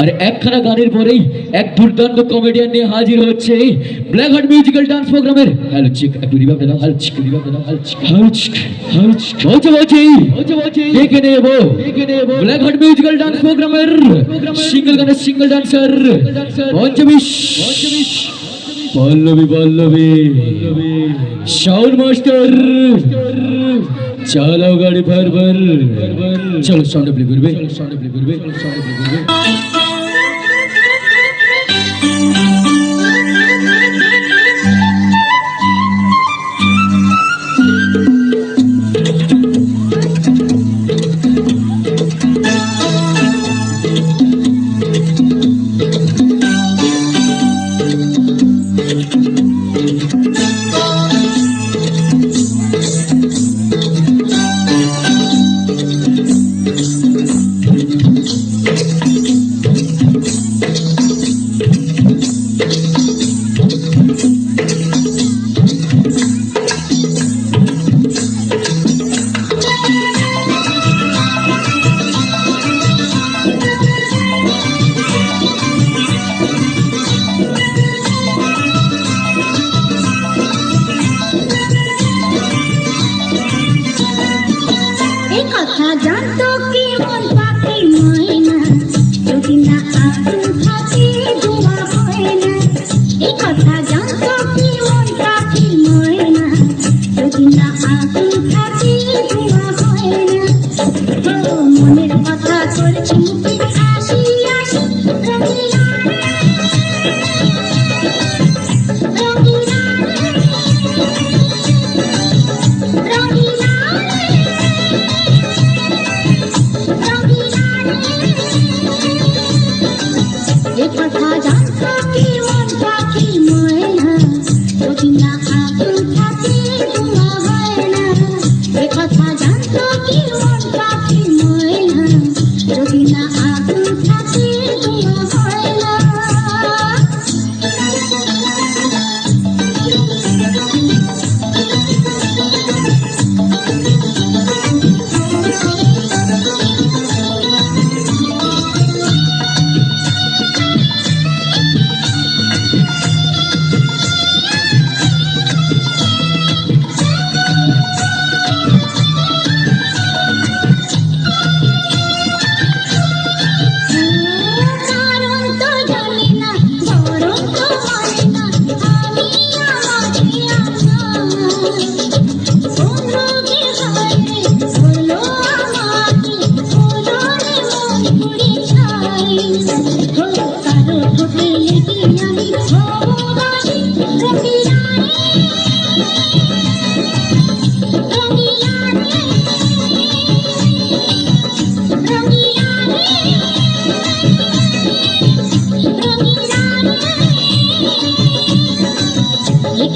আর একখানা গানের পরেই এক দুর্দান্ত কমেডিয়ান নিয়ে হাজির হচ্ছে ব্ল্যাক হার্ট মিউজিক্যাল ডান্স প্রোগ্রামের হ্যালো চিক একটু রিভাব দাও হ্যালো চিক রিভাব দাও hello check hello check hello check বলছে বলছি। বলছে বলছি। দেখে নেব। দেখে নেব। ব্ল্যাক হার্ট মিউজিক্যাল ডান্স প্রোগ্রামের সিঙ্গেল গানের সিঙ্গেল ডান্সার পঞ্চবিশ পঞ্চবিশ পল্লবী পল্লবী। শাউন মাস্টার। চালাও গাড়ি ভর ভর চলো সাউন্ড প্লে করবে। সাউন্ড প্লে করবে। সাউন্ড প্লে করবে।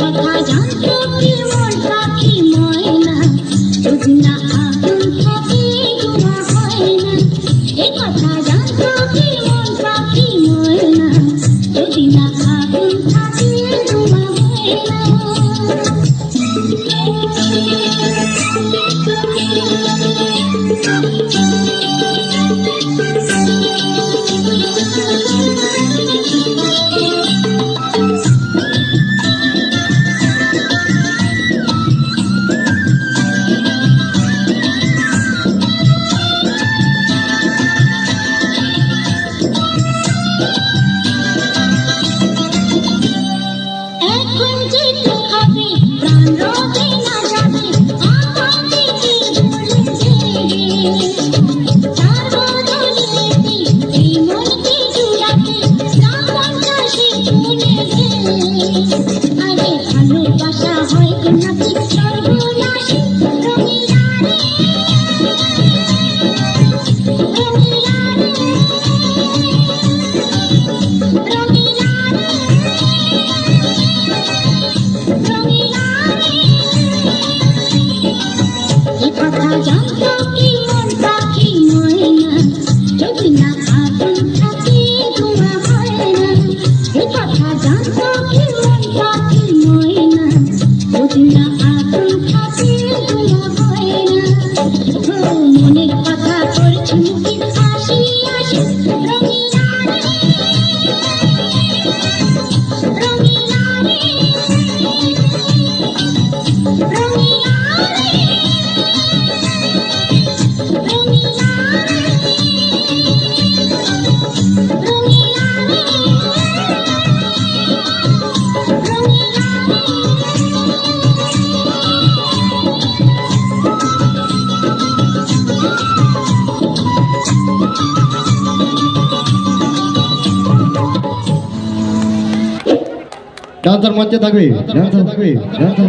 কথা জানতো Thank you. ডান্সার মঞ্চে থাকবে ডান্সার থাকবে ডান্সার